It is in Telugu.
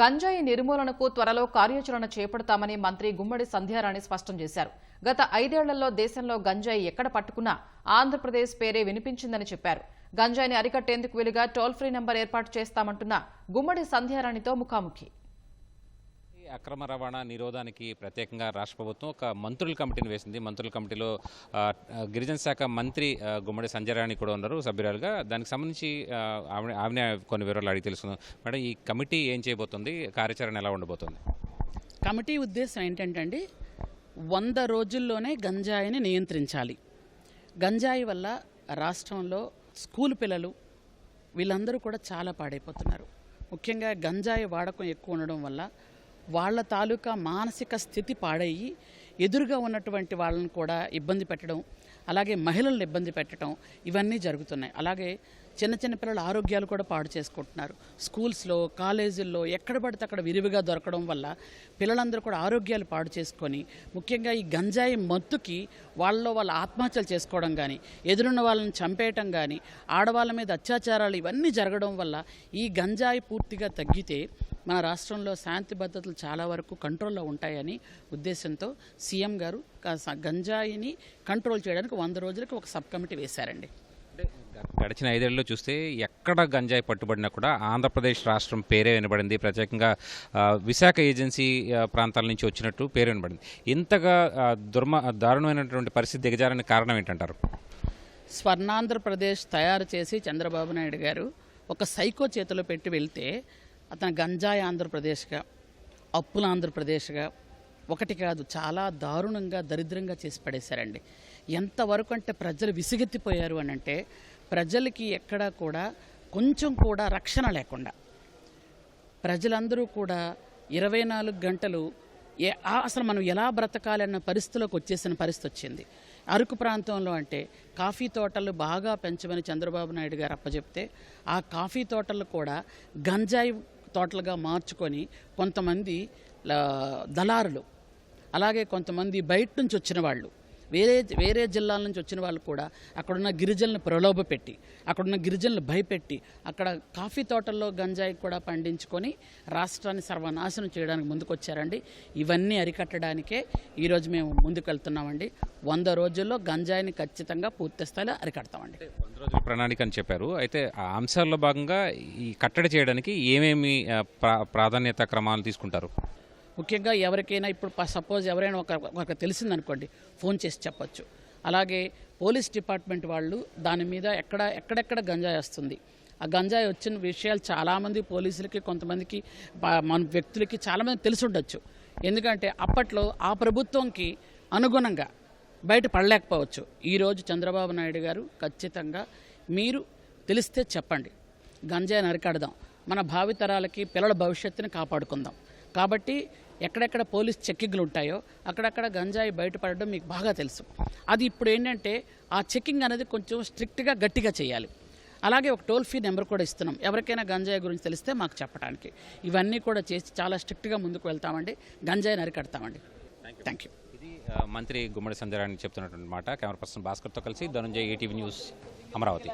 గంజాయి నిర్మూలనకు త్వరలో కార్యాచరణ చేపడతామని మంత్రి గుమ్మడి సంధ్యారాణి స్పష్టం చేశారు. గత ఐదేళ్ళలో దేశంలో గంజాయి ఎక్కడ పట్టుకున్నా ఆంధ్రప్రదేశ్ పేరే వినిపించిందని చెప్పారు. గంజాయిని అరికట్టేందుకు వీలుగా టోల్ ఫ్రీ నెంబర్ ఏర్పాటు చేస్తామంటున్న గుమ్మడి సంధ్యారాణితో ముఖాముఖి. అక్రమ రవాణా నిరోధానికి ప్రత్యేకంగా రాష్ట్ర ప్రభుత్వం ఒక మంత్రుల కమిటీని వేసింది. మంత్రుల కమిటీలో గిరిజన శాఖ మంత్రి గుమ్మడి సంజయరాణి కూడా ఉన్నారు సభ్యురాలుగా. దానికి సంబంధించి ఆమె ఆవిడ ఆవిడ కొన్ని వివరాలు అడిగి తెలుసుకుందాం. మేడం ఈ కమిటీ ఏం చేయబోతుంది? కార్యాచరణ ఎలా ఉండబోతుంది? కమిటీ ఉద్దేశం ఏంటంటే అండి వంద రోజుల్లోనే గంజాయిని నియంత్రించాలి. గంజాయి వల్ల రాష్ట్రంలో స్కూల్ పిల్లలు వీళ్ళందరూ కూడా చాలా పాడైపోతున్నారు. ముఖ్యంగా గంజాయి వాడకం ఎక్కువ ఉండడం వల్ల వాళ్ళ తాలూకా మానసిక స్థితి పాడయ్యి ఎదురుగా ఉన్నటువంటి వాళ్ళని కూడా ఇబ్బంది పెట్టడం అలాగే మహిళలను ఇబ్బంది పెట్టడం ఇవన్నీ జరుగుతున్నాయి. అలాగే చిన్న చిన్న పిల్లల ఆరోగ్యాలు కూడా పాడు చేసుకుంటున్నారు. స్కూల్స్లో కాలేజీల్లో ఎక్కడ పడితే అక్కడ విరివిగా దొరకడం వల్ల పిల్లలందరూ కూడా ఆరోగ్యాలు పాడు చేసుకొని ముఖ్యంగా ఈ గంజాయి మత్తుకి వాళ్ళలో వాళ్ళ ఆత్మహత్యలు చేసుకోవడం కానీ ఎదురున్న వాళ్ళని చంపేయటం కానీ ఆడవాళ్ళ మీద అత్యాచారాలు ఇవన్నీ జరగడం వల్ల ఈ గంజాయి పూర్తిగా తగ్గితే మన రాష్ట్రంలో శాంతి భద్రతలు చాలా వరకు కంట్రోల్లో ఉంటాయని ఉద్దేశంతో సీఎం గారు గంజాయిని కంట్రోల్ చేయడానికి వంద రోజులకు ఒక సబ్ కమిటీ వేశారండి. గడిచిన ఐదేళ్ళలో చూస్తే ఎక్కడ గంజాయి పట్టుబడినా కూడా ఆంధ్రప్రదేశ్ రాష్ట్రం పేరే వినబడింది. ప్రత్యేకంగా విశాఖ ఏజెన్సీ ప్రాంతాల నుంచి వచ్చినట్టు పేరు వినబడింది. ఇంతగా దుర్మ దారుణమైనటువంటి పరిస్థితి దిగజారని కారణం ఏంటంటారు? స్వర్ణాంధ్రప్రదేశ్ తయారు చేసి చంద్రబాబు నాయుడు గారు ఒక సైకో చేతిలో పెట్టి వెళ్తే అతను గంజాయి ఆంధ్రప్రదేశ్గా అప్పుల ఆంధ్రప్రదేశ్గా ఒకటి కాదు చాలా దారుణంగా దరిద్రంగా చేసి పడేశారండి. ఎంతవరకు అంటే ప్రజలు విసిగెత్తిపోయారు అని అంటే ప్రజలకి ఎక్కడా కూడా కొంచెం కూడా రక్షణ లేకుండా ప్రజలందరూ కూడా ఇరవై నాలుగు గంటలు ఏ ఆ- అసలు మనం ఎలా బ్రతకాలన్న పరిస్థితిలోకి వచ్చేసిన పరిస్థితి వచ్చింది. అరకు ప్రాంతంలో అంటే కాఫీ తోటలు బాగా పెంచమని చంద్రబాబు నాయుడు గారు అప్పచెప్తే ఆ కాఫీ తోటలు కూడా గంజాయి తోటలుగా మార్చుకొని కొంతమంది దళారులు. అలాగే కొంతమంది బయట నుంచి వచ్చిన వాళ్ళు. వేరే వేరే జిల్లాల నుంచి వచ్చిన వాళ్ళు కూడా అక్కడున్న గిరిజనులను ప్రలోభపెట్టి అక్కడున్న గిరిజనులు భయపెట్టి అక్కడ కాఫీ తోటల్లో గంజాయి కూడా పండించుకొని రాష్ట్రాన్ని సర్వనాశనం చేయడానికి ముందుకొచ్చారండి. ఇవన్నీ అరికట్టడానికే ఈరోజు మేము ముందుకు వెళ్తున్నామండి వంద రోజుల్లో గంజాయిని ఖచ్చితంగా పూర్తి స్థాయిలో అరికడతామండి వంద రోజుల ప్రణాళిక అని చెప్పారు. అయితే ఆ అంశాల్లో భాగంగా ఈ కట్టడి చేయడానికి ఏమేమి ప్రా- ప్రాధాన్యత క్రమాలు తీసుకుంటారు? ముఖ్యంగా ఎవరికైనా ఇప్పుడు సపోజ్ ఎవరైనా ఒక ఒక తెలిసిందనుకోండి ఫోన్ చేసి చెప్పచ్చు. అలాగే పోలీస్ డిపార్ట్మెంట్ వాళ్ళు దాని మీద ఎక్కడ ఎక్కడెక్కడ గంజాయి వస్తుంది. ఆ గంజాయి వచ్చిన విషయాలు చాలామంది పోలీసులకి కొంతమందికి మన వ్యక్తులకి చాలామంది తెలిసి ఉండొచ్చు ఎందుకంటే అప్పట్లో ఆ ప్రభుత్వంకి అనుగుణంగా బయట పడలేకపోవచ్చు. ఈరోజు చంద్రబాబు నాయుడు గారు ఖచ్చితంగా మీరు తెలిస్తే చెప్పండి. గంజాయిని అరికడదాం మన భావితరాలకి పిల్లల భవిష్యత్తుని కాపాడుకుందాం. కాబట్టి ఎక్కడెక్కడ పోలీస్ చెక్కింగ్లు ఉంటాయో అక్కడక్కడ గంజాయి బయటపడడం మీకు బాగా తెలుసు. అది ఇప్పుడు ఏంటంటే ఆ చెక్కింగ్ అనేది కొంచెం స్ట్రిక్ట్గా గట్టిగా చేయాలి. అలాగే ఒక టోల్ ఫ్రీ నెంబర్ కూడా ఇస్తున్నాం. ఎవరికైనా గంజాయి గురించి తెలిస్తే మాకు చెప్పడానికి. ఇవన్నీ కూడా చేసి చాలా స్ట్రిక్ట్గా ముందుకు వెళ్తామండి. గంజాయిని అరికడతామండి థ్యాంక్ యూ ఇది మంత్రి గుమ్మడి సంజయరాణి చెప్తున్నటువంటి మాట. కెమెరా పర్సన్ భాస్కర్తో కలిసి ధనుంజయ్ ఈటీవీ న్యూస్ అమరావతి.